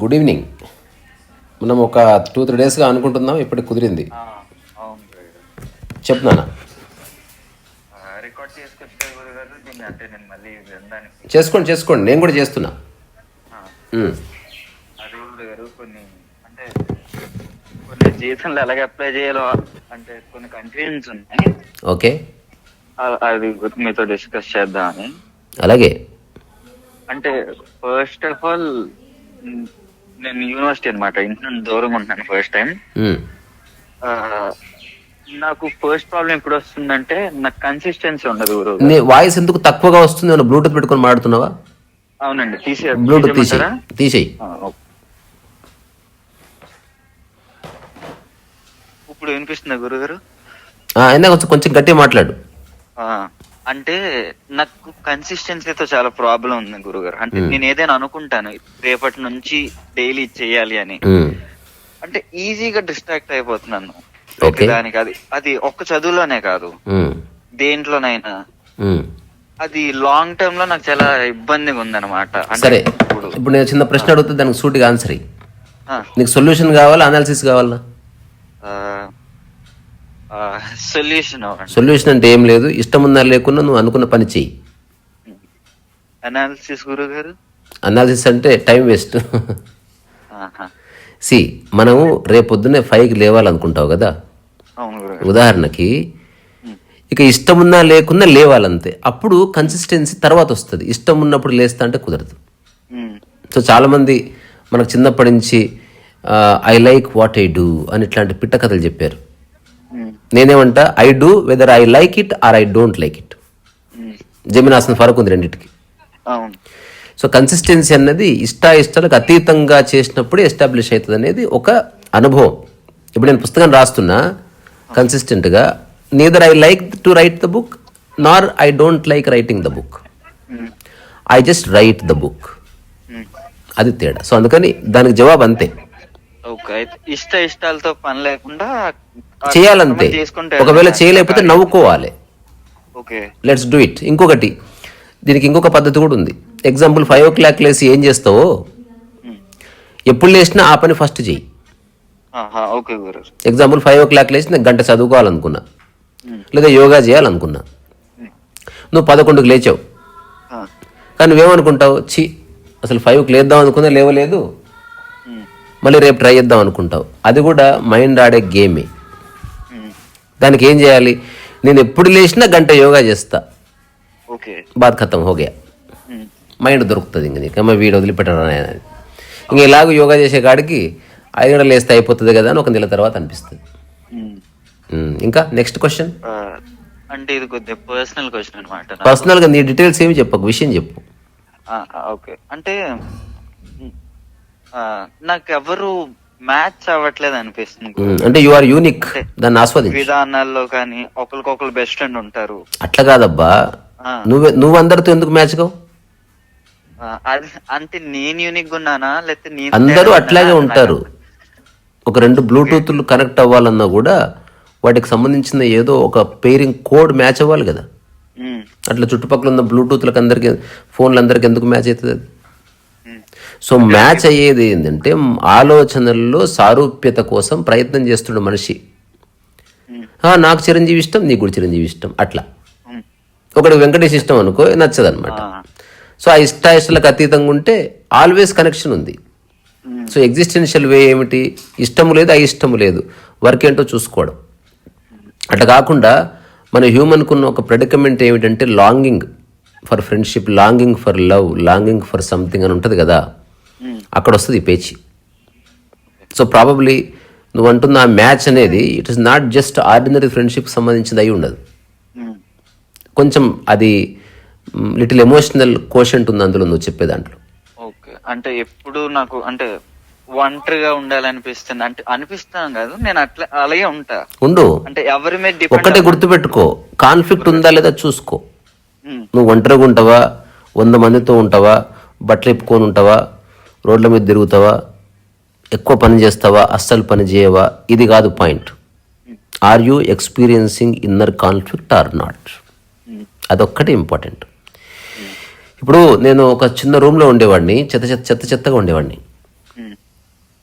Good evening మనం ఒక two three డేస్గా అనుకుంటున్నాం ఇప్పటికి కుదిరింది. చెప్తున్నానా చేసుకోండి చేసుకోండి నేను కూడా చేస్తున్నా. జీతంలో ఎలాగ అప్లై చేయాలో అంటే కొన్ని కన్ఫ్యూజన్స్ ఉన్నాయి. ఓకే. అది మీతో డిస్కస్ చేద్దామని. అలాగే. అంటే ఫస్ట్ ఆఫ్ ఆల్ నేను యూనివర్సిటీ అనమాట ఇంటి నుండి దూరం ఉంటున్నాను ఫస్ట్ టైం నాకు ఫస్ట్ ప్రాబ్లం ఎప్పుడు వస్తుందంటే నాకు కన్సిస్టెన్సీ ఉండదు గురు. నీ వాయిస్ ఎందుకు తక్కువగా వస్తుంది? బ్లూటూత్ పెట్టుకొని మాడుతున్నావా అవునండి తీసే బ్లూటూత్ తీసేయి తీసేయమంటారా? తీసేయి. ఇప్పుడు వినిపిస్తుందా గురుగారు? ఆ, అయినా కొంచెం కొంచెం గట్టిగా మాట్లాడు. ఆ, అంటే నాకు కన్సిస్టెన్సీతో చాలా ప్రాబ్లం ఉంది గురుగారు. అంటే Hmm. నేను ఏదైనా అనుకుంటాను రేపటి నుంచి డైలీ చేయాలి అని. ఉమ్, అంటే ఈజీగా డిస్ట్రాక్ట్ అయిపోతున్నాను. దానికి అది అది ఒక్క చదువులోనే కాదు. ఉమ్, దేంట్లోనైనా. అది లాంగ్ టర్మ్లో నాకు చాలా ఇబ్బందిగా ఉందన్నమాట. అంటే సరే. ఇప్పుడు నేను చిన్న ప్రశ్న అడుగుతా దానికి సూటిగా ఆన్సర్ నీకు సొల్యూషన్ కావాలా అనాలిసిస్ కావాలా? సొల్యూషన్ సొల్యూషన్ అంటే ఏం లేదు. ఇష్టం ఉన్నా లేకున్నా నువ్వు అనుకున్న పని చెయ్యి. అనాలిసిస్ గురువు గారు అనాలిసిస్ అంటే టైం వేస్ట్. సి మనము రేపొద్దునే ఫైవ్కి లేవాలనుకుంటావు కదా? ఉదాహరణకి ఇక ఇష్టం ఉన్నా లేకున్నా లేవాలంతే. అప్పుడు కన్సిస్టెన్సీ తర్వాత వస్తుంది. ఇష్టం ఉన్నప్పుడు లేస్తా అంటే కుదరదు. సో చాలామంది మనకు చిన్నప్పటి నుంచి I like what I do అని ఇట్లాంటి పిట్ట కథలు చెప్పారు. నేనేమంటా I do whether I like it or I don't like it జమినాసిన ఫరక్ ఉంది రెండింటికి సో కన్సిస్టెన్సీ అన్నది ఇష్టాయిష్టాలకు అతీతంగా చేసినప్పుడు ఎస్టాబ్లిష్ అవుతుంది అనేది ఒక అనుభవం. ఇప్పుడు నేను పుస్తకం రాస్తున్నా కన్సిస్టెంట్గా neither I like to write the book nor I don't like writing the book I just write the book. అది తేడా. సో అందుకని దానికి జవాబు అంతే. ఓకే. ఇష్ట ఇష్టాలతో పని లేకుండా చేయాలంతే. ఒకవేళ. చేయలేకపోతే నవ్వుకోవాలి. ఓకే. లెట్స్ డూ ఇట్ ఇంకొకటి దీనికి ఇంకొక పద్ధతి కూడా ఉంది. ఎగ్జాంపుల్ ఫైవ్ ఓ క్లాక్ లేసి ఏం చేస్తావో. ఎప్పుడు లేచినా ఆ పని ఫస్ట్ చెయ్యి ఎగ్జాంపుల్ ఫైవ్ ఓ క్లాక్ లేచి గంట చదువుకోవాలనుకున్నా. లేదా యోగా చేయాలనుకున్నా. నువ్వు పదకొండుకు లేచావు. కానీ నువ్వేమనుకుంటావు? చి అసలు ఫైవ్కి లేద్దాం అనుకున్నా లేవలేదు. మళ్ళీ రేపు ట్రై చేద్దాం అనుకుంటావు. అది కూడా మైండ్ ఆడే గేమే. దానికి ఏం చేయాలి? నేను ఎప్పుడు లేచినా గంట యోగా చేస్తా. ఓకే. బాధ ఖతం హోగా. మైండ్ దొరుకుతుంది ఇంక నీకు. అమ్మ వీడు అని. ఇంక ఇలాగ యోగా చేసే కాడికి ఐదు గంటలు లేస్తే అయిపోతుంది కదా అని ఒక నెల తర్వాత అనిపిస్తుంది. ఉమ్. ఉమ్, ఇంకా నెక్స్ట్ క్వశ్చన్ అంటే ఇది కొద్దిగా పర్సనల్ క్వశ్చన్ అనమాట పర్సనల్గా నీ డీటెయిల్స్ ఏమి చెప్పకు. విషయం చెప్పు. ఓకే. అంటే నాకు ఎవరు మ్యాచ్ అవ్వట్లేదు అనిపిస్తుంది అంటే యు ఆర్ యూనిక్ దాన్ని ఆస్వాదించు. విధానాల్లో కానీ ఒకరికొకరు బెస్ట్ ఫ్రెండ్ ఉంటారు. అట్లా కాదబ్బా. నువ్వు నువ్వు అందరితో ఎందుకు మ్యాచ్ కావు అంటే నేను యూనిక్ ఉన్నానా? లేకపోతే నేను అందరూ అట్లాగే? ఉంటారు. ఒక రెండు బ్లూటూత్లు కనెక్ట్ అవ్వాలన్నా కూడా వాటికి సంబంధించిన ఏదో ఒక పేరింగ్ కోడ్ మ్యాచ్ అవ్వాలి కదా. అట్లా చుట్టుపక్కల ఉన్న బ్లూటూత్లకు అందరికి ఫోన్లు అందరికి ఎందుకు మ్యాచ్ అవుతుంది అది? సో మ్యాచ్ అయ్యేది ఏంటంటే ఆలోచనల్లో సారూప్యత కోసం ప్రయత్నం చేస్తున్న మనిషి. ఆ, నాకు చిరంజీవి ఇష్టం నీకు కూడా చిరంజీవి ఇష్టం అట్లా. ఉమ్. ఒకటి వెంకటేష్ ఇష్టం అనుకో నచ్చదు అనమాట ఆ, సో ఆ ఇష్ట ఇష్టాలకు అతీతంగా ఉంటే ఆల్వేస్ కనెక్షన్ ఉంది. ఉమ్, సో ఎగ్జిస్టెన్షియల్ వే ఏమిటి? ఇష్టము లేదు అయిష్టము లేదు. వర్క్ ఏంటో చూసుకోవడం. అట్లా కాకుండా మన హ్యూమన్కు ఉన్న ఒక ప్రెడికమెంట్ ఏమిటంటే longing for friendship longing for love longing for something అని ఉంటుంది కదా. అక్కడ వస్తుంది ఈ పేచి. సో ప్రాబబ్లీ నువ్వు అంటున్న ఆ మ్యాచ్ అనేది it is not just ordinary friendship సంబంధించింది అయి ఉండదు. ఉమ్. కొంచెం అది లిటిల్ ఎమోషనల్ కోషంట్ ఉంది అందులో నువ్వు చెప్పే దాంట్లో. ఓకే. అంటే ఎప్పుడు నాకు అంటే ఒంటరిగా ఉండాలనిపిస్తుంది. అంటే అనిపిస్తాను కాదు నేను అట్లా అలాగే ఉంటా. ఉండు. అంటే ఎవరి మీద ఒక్కటే గుర్తుపెట్టుకో. కాన్ఫ్లిక్ట్ ఉందా లేదా చూసుకో. నువ్వు ఒంటరిగా ఉంటావా? వంద మందితో ఉంటావా? బట్టలు ఇప్పుకొని ఉంటావా? రోడ్ల మీద తిరుగుతావా? ఎక్కువ పని చేస్తావా? అస్సలు పని చేయవా? ఇది కాదు point. Are you experiencing inner conflict or not అదొక్కటే ఇంపార్టెంట్. ఇప్పుడు నేను ఒక చిన్న రూమ్లో ఉండేవాడిని చెత్త చెత్త చెత్త చెత్తగా ఉండేవాడిని.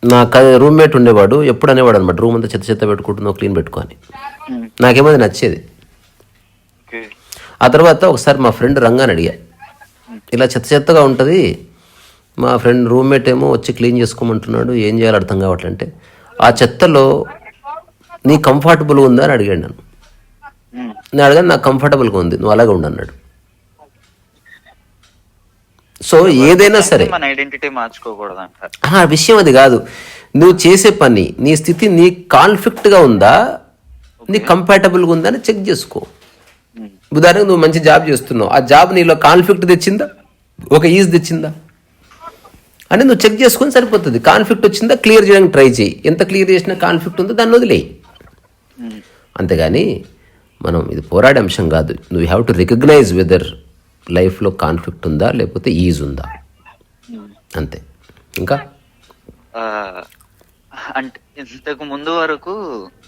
నా రూమ్మేట్ ఉండేవాడు ఎప్పుడు అనేవాడు అనమాట రూమ్ అంతా చెత్త చెత్త పెట్టుకుంటున్నావు క్లీన్ పెట్టుకొని. ఉమ్, నాకేమో అది నచ్చేది ఆ తర్వాత ఒకసారి మా ఫ్రెండ్ రంగాని అడిగా ఇలా చెత్త చెత్తగా ఉంటుంది మా ఫ్రెండ్ రూమ్మేట్ ఏమో వచ్చి క్లీన్ చేసుకోమంటున్నాడు ఏం చేయాలో అర్థం కావట్లంటే ఆ చెత్తలో నీ కంఫర్టబుల్ ఉందా? అని అడిగాడు నన్ను. నేను అడిగాను నాకు కంఫర్టబుల్గా ఉంది నువ్వు అలాగే ఉండు అన్నాడు. సో ఏదైనా సరే. ఐడెంటిటీ మార్చుకోకూడదు ఆ విషయం అది కాదు. నువ్వు చేసే పని నీ స్థితి నీ కాన్ఫ్లిక్ట్గా ఉందా? నీ కంపాటబుల్గా ఉందా అని చెక్ చేసుకో. ఉదాహరణకు నువ్వు మంచి జాబ్ చేస్తున్నావు. ఆ జాబ్ నీలో కాన్ఫ్లిక్ట్ తెచ్చిందా? ఒక ఈజ్ తెచ్చిందా? అని నువ్వు చెక్ చేసుకొని సరిపోతుంది. కాన్ఫ్లిక్ట్ వచ్చిందా? క్లియర్ చేయడానికి ట్రై చేయి. ఎంత క్లియర్ చేసినా కాన్ఫ్లిక్ట్ ఉందో దాన్ని వదిలేయి. అంతేగాని మనం ఇది పోరాడే అంశం కాదు. నువ్వు హ్యావ్ టు రికగ్నైజ్ వెదర్ లైఫ్లో కాన్ఫ్లిక్ట్ ఉందా? లేకపోతే ఈజ్ ఉందా. అంతే. ఇంకా? అంటే ఇంతకు ముందు వరకు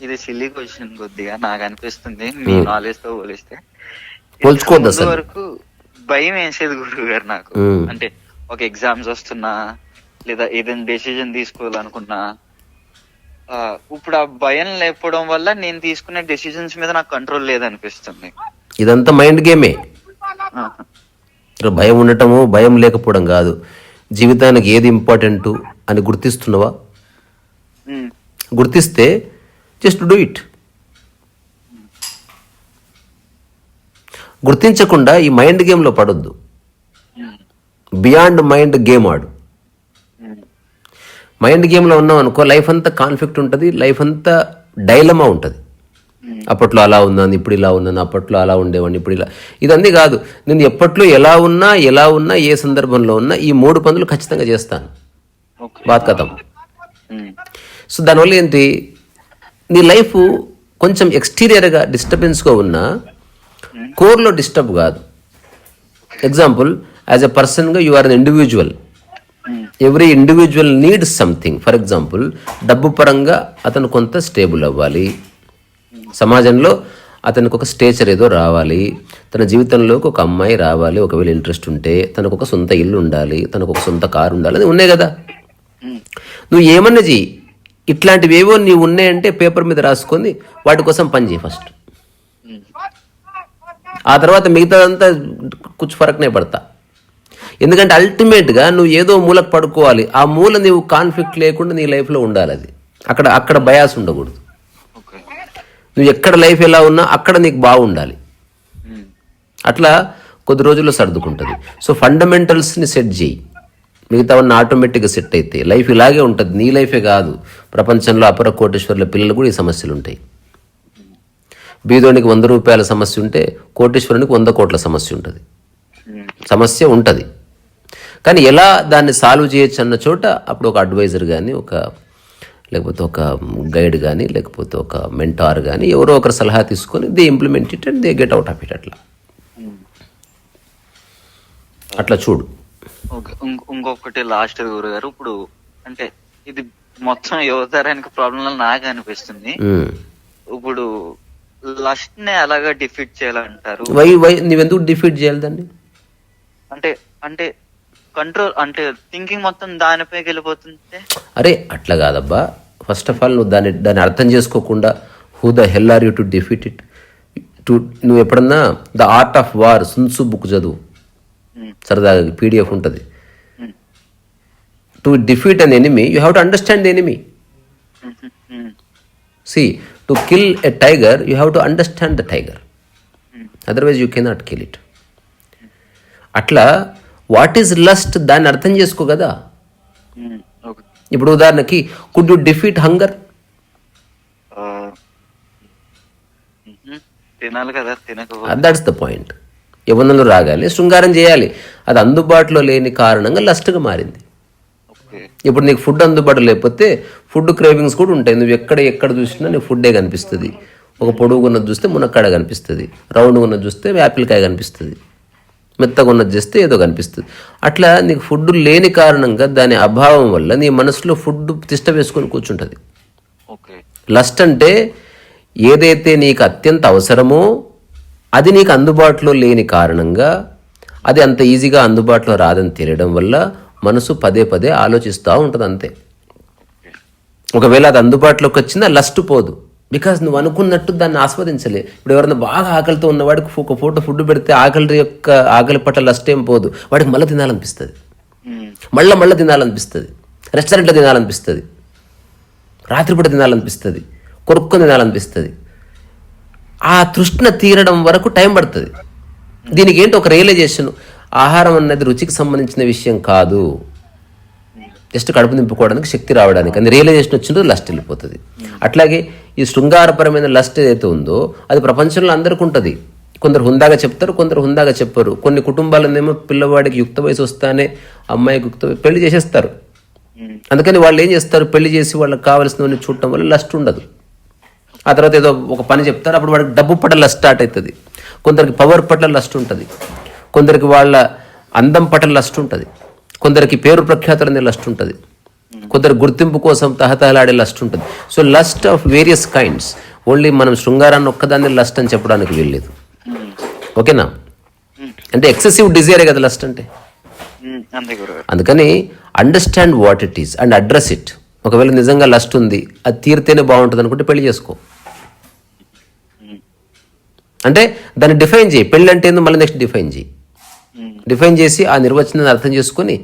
ఇది సిల్లీ క్వశ్చన్ కొద్దిగా నాకు అనిపిస్తుంది. మీ నాలెడ్జ్తో పోలిస్తే. వరకు భయం వేసేది గురువు గారు నాకు. మ్మ్. అంటే ఒక ఎగ్జామ్స్ వస్తున్నా లేదా ఏదైనా డెసిజన్ తీసుకోవాలనుకున్నా ఇప్పుడు ఆ భయం లేకపోవడం వల్ల నేను తీసుకునే డెసిజన్స్ మీద నాకు కంట్రోల్ లేదనిపిస్తుంది. ఇదంతా మైండ్ గేమే భయం ఉండటము భయం లేకపోవడం కాదు. జీవితానికి ఏది ఇంపార్టెంట్ అని గుర్తిస్తున్నావా. గుర్తిస్తే జస్ట్ డూ ఇట్ గుర్తించకుండా ఈ మైండ్ గేమ్లో పడొద్దు. బియాండ్ మైండ్ గేమ్ ఆడు. మైండ్ గేమ్లో ఉన్నాం అనుకో లైఫ్ అంతా కాన్ఫ్లిక్ట్ ఉంటుంది లైఫ్ అంతా డైలమా ఉంటుంది. అప్పట్లో అలా ఉన్నాను ఇప్పుడు ఇలా ఉన్నాను అప్పట్లో అలా ఉండేవాడిని ఇప్పుడు ఇలా. ఇదన్నీ కాదు నేను ఎప్పట్లో ఎలా ఉన్నా ఎలా ఉన్నా ఏ సందర్భంలో ఉన్నా ఈ మూడు పనులు ఖచ్చితంగా చేస్తాను. బాత్ కథం. సో దానివల్ల ఏంటి నీ లైఫ్ కొంచెం ఎక్స్టీరియర్గా డిస్టర్బెన్స్గా ఉన్నా కోర్లో డిస్టర్బ్ కాదు. ఎగ్జాంపుల్ యాజ్ ఎ పర్సన్గా you are an individual. Every individual needs something for example డబ్బు పరంగా అతను కొంత స్టేబుల్ అవ్వాలి. సమాజంలో అతనికి ఒక స్టేచర్ ఏదో రావాలి. తన జీవితంలోకి ఒక అమ్మాయి రావాలి. ఒకవేళ ఇంట్రెస్ట్ ఉంటే తనకు ఒక సొంత ఇల్లు ఉండాలి. తనకు ఒక సొంత కారు ఉండాలి. అది ఉన్నాయి కదా. నువ్వు ఏమన్నా చెయ్యి. ఇట్లాంటివి ఏవో నీవు ఉన్నాయంటే పేపర్ మీద రాసుకొని వాటి కోసం పని చేయి ఫస్ట్ మ్మ్. ఆ తర్వాత మిగతాదంతా కుచ్చు ఫరక్నే పడతా. ఎందుకంటే అల్టిమేట్గా నువ్వు ఏదో మూలకు పడుకోవాలి. ఆ మూల నీవు కాన్ఫ్లిక్ట్ లేకుండా నీ లైఫ్లో ఉండాలి అది. అక్కడ అక్కడ బయాస్ ఉండకూడదు. నువ్వు ఎక్కడ లైఫ్ ఎలా ఉన్నా అక్కడ నీకు బాగుండాలి. మ్మ్. అట్లా కొద్ది రోజుల్లో సర్దుకుంటుంది. సో ఫండమెంటల్స్ని సెట్ చేయి. మిగతావన్నీ ఆటోమేటిక్గా సెట్ అయితే లైఫ్ ఇలాగే ఉంటుంది. నీ లైఫే కాదు. ప్రపంచంలో అపర కోటేశ్వర్ల పిల్లలు కూడా ఈ సమస్యలు ఉంటాయి. బీదోనికి వంద రూపాయల సమస్య ఉంటే కోటేశ్వరునికి వంద కోట్ల సమస్య ఉంటుంది. మ్మ్. సమస్య ఉంటుంది. కానీ ఎలా దాన్ని సాల్వ్ చేయొచ్చు అన్న చోట అప్పుడు ఒక అడ్వైజర్ కానీ ఒక లేకపోతే ఒక గైడ్ కానీ లేకపోతే ఒక మెంటార్ కానీ ఎవరో ఒకరు సలహా తీసుకొని they implement it and they get out of it అట్లా. అట్లా చూడు. ఇంకొకటి లాస్ట్ గురుగారు ఇప్పుడు అంటే ఇది మొత్తం యువతరానికి ప్రాబ్లం నాకు అనిపిస్తుంది. ఇప్పుడు లస్ట్ని ఎలాగా డిఫీట్ చేయాలంటారు? వై వై నువ్వెందుకు డిఫీట్ చేయాలి దాన్ని? అంటే అంటే కంట్రోల్ అంటే థింకింగ్ మొత్తం దానిపైకి వెళ్ళిపోతుంటే? అరే అట్లా కాదబ్బా. ఫస్ట్ ఆఫ్ ఆల్ నువ్వు దాన్ని దాన్ని అర్థం చేసుకోకుండా who the hell are you to defeat it to నువ్వు ఎప్పుడన్నా the art of war Sun Tzu book చదువు. మ్మ్. సరదాగా పీడిఎఫ్ ఉంటుంది. To defeat an enemy you have to understand the enemy. See to kill a tiger you have to understand the tiger otherwise you cannot kill it అట్లా what is lust దాన్ని అర్థం చేసుకో కదా. Okay ఇప్పుడు ఉదాహరణకి could you defeat hunger that's the point యవనంలో రాగానే శృంగారం చేయాలి. అది అందుబాటులో లేని కారణంగా లస్ట్గా మారింది. ఇప్పుడు నీకు ఫుడ్ అందుబాటులో లేకపోతే ఫుడ్ క్రేవింగ్స్ కూడా ఉంటాయి. నువ్వు ఎక్కడ ఎక్కడ చూసినా నీకు ఫుడ్డే కనిపిస్తుంది. ఒక పొడుగు ఉన్నది చూస్తే మునక్కాడ కనిపిస్తుంది. రౌండ్ ఉన్నది చూస్తే యాపిల్కాయ కనిపిస్తుంది. మెత్తగా ఉన్నది చేస్తే ఏదో కనిపిస్తుంది. అట్లా నీకు ఫుడ్ లేని కారణంగా దాని అభావం వల్ల నీ మనసులో ఫుడ్ తిష్ట వేసుకొని కూర్చుంటుంది. ఓకే. లస్ట్ అంటే ఏదైతే నీకు అత్యంత అవసరమో అది నీకు అందుబాటులో లేని కారణంగా అది అంత ఈజీగా అందుబాటులో రాదని తెలియడం వల్ల మనసు పదే పదే ఆలోచిస్తూ ఉంటుంది అంతే. ఒకవేళ అది అందుబాటులోకి వచ్చిందా లస్ట్ పోదు. బికాజ్ నువ్వు అనుకున్నట్టు దాన్ని ఆస్వాదించలే. ఇప్పుడు ఎవరైనా బాగా ఆకలితో ఉన్నవాడికి ఒక పూట ఫుడ్ పెడితే ఆకలి యొక్క ఆకలి పట్ల లస్ట్ ఏం పోదు. వాడికి మళ్ళీ తినాలనిపిస్తుంది. ఉమ్, మళ్ళీ మళ్ళీ తినాలనిపిస్తుంది. రెస్టారెంట్లో తినాలనిపిస్తుంది. రాత్రిపూట తినాలనిపిస్తుంది. కొరుక్కొని తినాలనిపిస్తుంది. ఆ తృష్ణ తీరడం వరకు టైం పడుతుంది. దీనికి ఏంటి ఒక రియలైజేషన్? ఆహారం అన్నది రుచికి సంబంధించిన విషయం కాదు. జస్ట్ కడుపు నింపుకోవడానికి శక్తి రావడానికి. అది రియలైజేషన్ వచ్చినప్పుడు లస్ట్ వెళ్ళిపోతుంది. అట్లాగే ఈ శృంగారపరమైన లస్ట్ ఏదైతే ఉందో అది ప్రపంచంలో అందరికీ ఉంటుంది. కొందరు హుందాగా చెప్తారు కొందరు హుందాగా చెప్పరు. కొన్ని కుటుంబాలనేమో పిల్లవాడికి యుక్త వయసు వస్తానే అమ్మాయికి యుక్త పెళ్ళి చేసేస్తారు. అందుకని వాళ్ళు ఏం చేస్తారు? పెళ్ళి చేసి వాళ్ళకి కావాల్సినవన్నీ చూడటం వల్ల లస్ట్ ఉండదు. ఆ తర్వాత ఏదో ఒక పని చెప్తారు అప్పుడు వాడికి డబ్బు పట్ల లస్ట్ స్టార్ట్ అవుతుంది కొందరికి పవర్ పట్ల లస్ట్ ఉంటుంది. కొందరికి వాళ్ళ అందం పట్ల లస్ట్ ఉంటుంది. కొందరికి పేరు ప్రఖ్యాతులు అనే లస్ట్ ఉంటుంది. కొందరు గుర్తింపు కోసం తహతహలాడే లస్ట్ ఉంటుంది. So lust of various kinds only మనం శృంగారాన్ని ఒక్కదాన్ని లస్ట్ అని చెప్పడానికి వీల్లేదు. ఓకేనా అంటే ఎక్సెసివ్ డిజైరే కదా లస్ట్ అంటే? అందుకని understand what it is and address it ఒకవేళ నిజంగా లస్ట్ ఉంది అది తీరితేనే బాగుంటుంది అనుకుంటే పెళ్ళి చేసుకో. అంటే దాన్ని డిఫైన్ చేయి. పెళ్ళి అంటే ఏందో మళ్ళీ నెక్స్ట్ డిఫైన్ చేయి. డిఫైన్ చేసి ఆ నిర్వచనాన్ని అర్థం చేసుకొని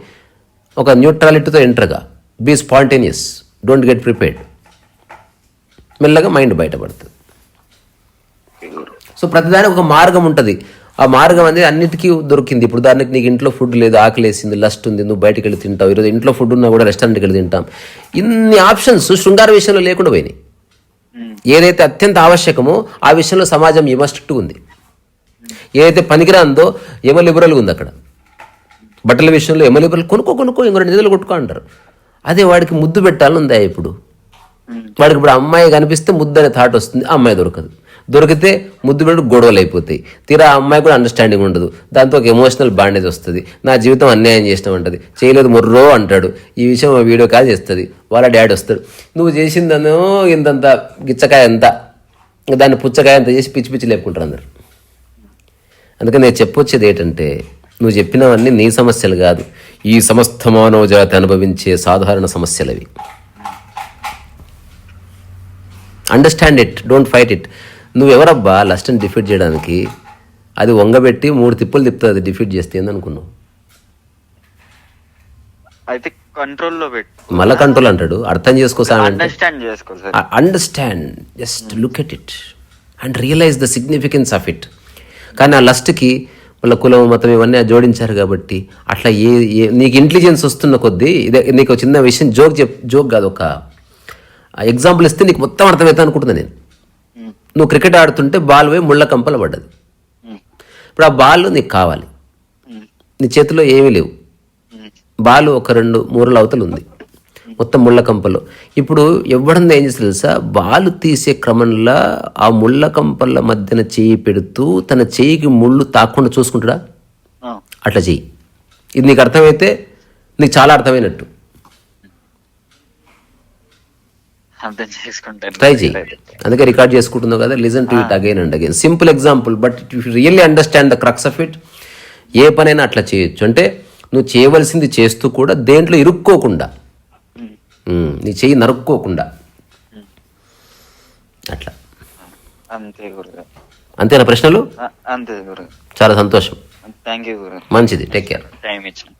ఒక న్యూట్రాలిటీతో ఎంటర్గా be spontaneous don't get prepared మెల్లగా మైండ్ బయటపడుతుంది. సో ప్రతిదానికి ఒక మార్గం ఉంటుంది. ఆ మార్గం అనేది అన్నిటికీ దొరికింది. ఇప్పుడు దానికి నీకు ఇంట్లో ఫుడ్ లేదు ఆకలేసింది లస్ట్ ఉంది నువ్వు బయటకు వెళ్ళి తింటావు. ఈరోజు ఇంట్లో ఫుడ్ ఉన్నా కూడా రెస్టారెంట్కి వెళ్ళి తింటాం. ఇన్ని ఆప్షన్స్ శృంగార విషయంలో లేకుండా పోయినాయి. ఏదైతే అత్యంత ఆవశ్యకమో ఆ విషయంలో సమాజం యమ స్ట్రిక్ట్ ఉంది. ఏదైతే పనికిరాందో ఏమో లిబరల్గా ఉంది అక్కడ. బట్టల విషయంలో ఏమో లిబరల్ కొనుక్కో కొనుక్కో ఇంకో రెండు నిధులు కొట్టుకో అంటారు. అదే వాడికి ముద్దు పెట్టాలని ఇప్పుడు? వాడికి ఇప్పుడు అమ్మాయి కనిపిస్తే ముద్దు అనే థాట్ వస్తుంది అమ్మాయి దొరకదు. దొరికితే ముద్దు పెట్టి గొడవలు అయిపోతాయి. తీరా ఆ అమ్మాయి కూడా అండర్స్టాండింగ్ ఉండదు. దాంతో ఒక ఎమోషనల్ బాండేజ్ వస్తుంది. నా జీవితం అన్యాయం చేసినాం అంటది. చేయలేదు మొర్రో అంటాడు. ఈ విషయం ఆ వీడియో కాల్ చేస్తుంది. వాళ్ళ డాడీ వస్తాడు. నువ్వు చేసిందనో ఇంతంత గిచ్చకాయ ఎంత దాన్ని పుచ్చకాయ అంత చేసి పిచ్చి పిచ్చి లేపుకుంటారు అందరు. అందుకని నేను చెప్పొచ్చేది ఏంటంటే నువ్వు చెప్పినవన్నీ నీ సమస్యలు కాదు. ఈ సమస్త మానవ జాతి అనుభవించే సాధారణ సమస్యలు అవి understand it don't fight it నువ్వెవరబ్బా లస్ట్ని డిఫీట్ చేయడానికి? అది వంగబెట్టి మూడు తిప్పులు తిప్పుతుంది అది డిఫీట్ చేస్తే ఏందనుకున్నావు అయితే కంట్రోల్లో పెట్టు. మళ్ళా కంట్రోల్ అంటాడు. అర్థం చేసుకోసామంటే అండర్స్టాండ్ చేసుకో understand just look at it and realize the significance of it కానీ ఆ లస్ట్కి వాళ్ళ కులం మతం ఇవన్నీ జోడించారు కాబట్టి అట్లా ఏ ఏ నీకు ఇంటెలిజెన్స్ వస్తున్న కొద్దీ ఇదే నీకు చిన్న విషయం జోక్ చెప్ జోక్ కాదు ఒక ఎగ్జాంపుల్ ఇస్తే నీకు మొత్తం అర్థమవుతా అనుకుంటున్నా నేను. నువ్వు క్రికెట్ ఆడుతుంటే బాల్ పోయి ముళ్ళ కంపల పడ్డది. ఇప్పుడు ఆ బాల్ నీకు కావాలి. నీ చేతిలో ఏమీ లేవు. బాల్ ఒక రెండు మూరల అవతలు ఉంది. మొత్తం ముళ్ళ కంపలో. ఇప్పుడు ఎవడన్నా ఏం చేస్తుంది తెలుసా? బాల్ తీసే క్రమంలో ఆ ముళ్ళ కంపల మధ్యన చేయి పెడుతూ తన చేయికి ముళ్ళు తాకుండా చూసుకుంటాడా? అట్లా చెయ్యి ఇది నీకు అర్థమైతే నీకు చాలా అర్థమైనట్టు. ట్రై చేయి. అందుకే రికార్డ్ చేసుకుంటున్నావు కదా listen to it again and again simple example but if really understand the crux of it ఏ పనైనా అట్లా చేయొచ్చు. అంటే నువ్వు చేయవలసింది చేస్తూ కూడా దేంట్లో ఇరుక్కోకుండా. నీ చెయ్యి నరుక్కోకుండా. అట్లా. అంతే గురుగారు. అంతేనా ప్రశ్నలు? అంతే గురు చాలా సంతోషం. థ్యాంక్ యూ గురు మంచిది. Take care. టైం ఇచ్చిన.